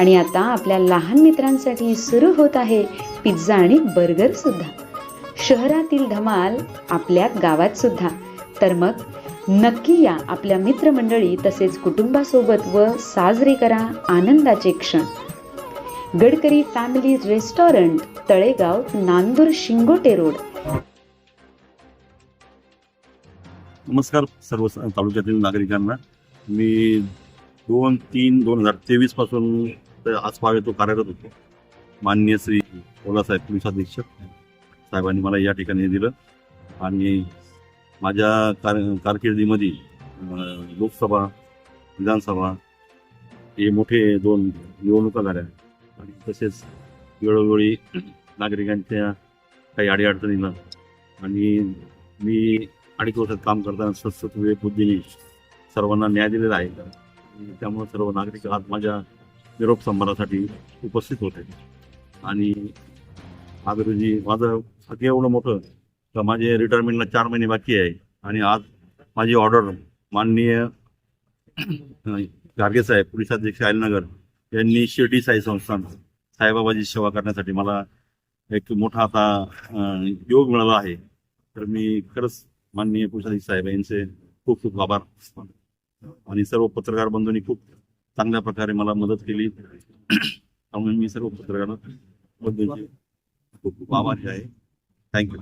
आणि आता आपल्या लहान मित्रांसाठी सुरू होत आहे पिझ्झा आणि बर्गर सुद्धा. शहरातील धमाल आपल्या गावात सुद्धा. तर मग नक्की या आपल्या मित्रमंडळी तसेच कुटुंबासोबत व साजरे करा आनंदाचे क्षण. Gadkari family restaurant Talegaon Nandur Shingote road. नमस्कार सर्व तालुक्यातील नागरिकांना. मी दोन तीन दोन हजार तेवीसपासून आज पावे तो कार्यरत होतो. माननीय श्री ओलासाहेब पोलीस अधीक्षक साहेबांनी मला या ठिकाणी दिलं. आणि माझ्या कार कारकिर्दीमध्ये लोकसभा विधानसभा हे मोठे दोन निवडणुका झाल्या. आणि तसेच वेळोवेळी नागरिकांच्या काही अडीअडचणीला आणि मी अडीच वर्षात काम करताना सतसत वेळ बुद्धीने सर्वांना न्याय दिलेला आहे. त्यामुळं त्यामुळे सर्व नागरिक आज माझ्या निरोप संभारासाठी उपस्थित होते. आणि आज रोजी माझं भाग्य एवढं मोठं तर माझे रिटायरमेंटला चार महिने बाकी आहे. आणि आज माझी ऑर्डर माननीय गार्गे साहेब पोलीस अधीक्षक आयलनगर यांनी शिर्डी साई संस्थान साईबाबाची सेवा करण्यासाठी मला एक मोठा आता योग मिळाला आहे. तर मी खरंच माननीय पोलीस साहेब यांचे खूप खूप आभार आणि सर्व पत्रकार बंधूंनी खूप चांगल्या प्रकारे मला मदत केली. त्यामुळे मी सर्व पत्रकार खूप खूप आभारी आहे. थँक्यू